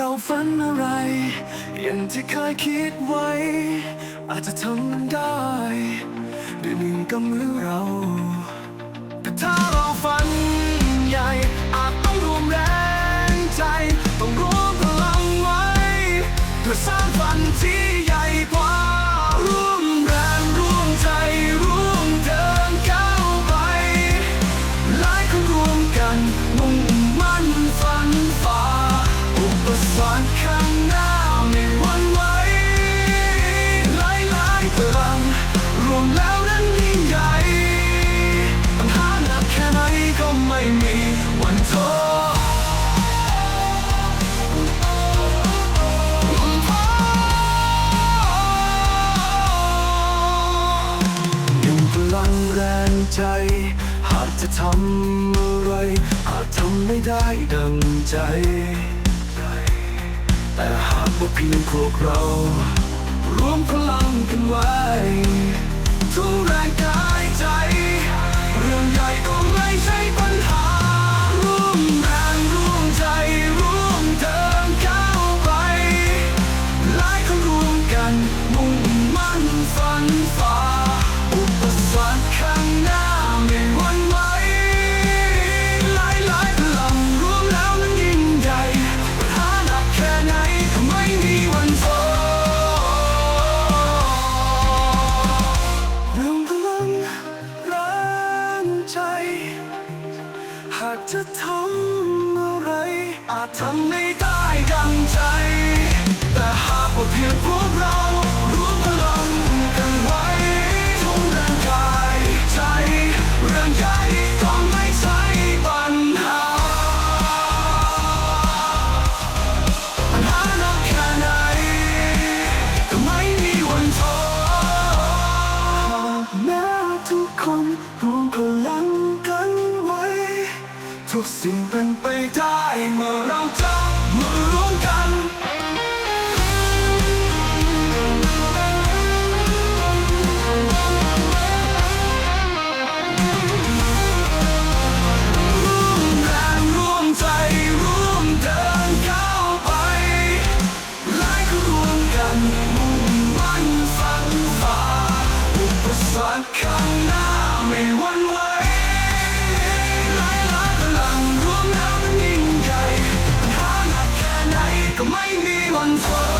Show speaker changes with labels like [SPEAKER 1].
[SPEAKER 1] เราฝันอะไร อย่างที่เคยคิดไว้ อาจจะทำมันได้ด้วยหนึ่งกำมือเราแต่ถ้าเราฝันใหญ่ อาจต้องรวมแรงใจ ต้องรวมพลังไว้เพื่อสร้างฝันที่ ปสรรคข้างหน้าไม่หวั่นไหวหลายหลายๆพลังรวมแล้วนั้นยิ่งใหญ่ปัญหาหนักแค่ไหนก็ไม่มีวันท้อยังพลังแรงใจ หากจะทำอะไรอาจทำไม่ได้ดังใจ แต่หากว่าเพียงพวกเรา รวมพลังกันไว้ ทุกแรงกายใจ เรื่องใหญ่ก็ไม่ใช่ปัญหา ร่วมแรงร่วมใจ ร่วมเดินก้าวไป หลายคนรวมกัน มุ่งมั่นฝันฝ่า จะทำอะไร อาจทำไม่ได้ดังใจ แต่หากว่าเพียงพวกเรา ทุกสิ่งเป็นไปได้เมื่อเราจับมือร่วมกัน one flow.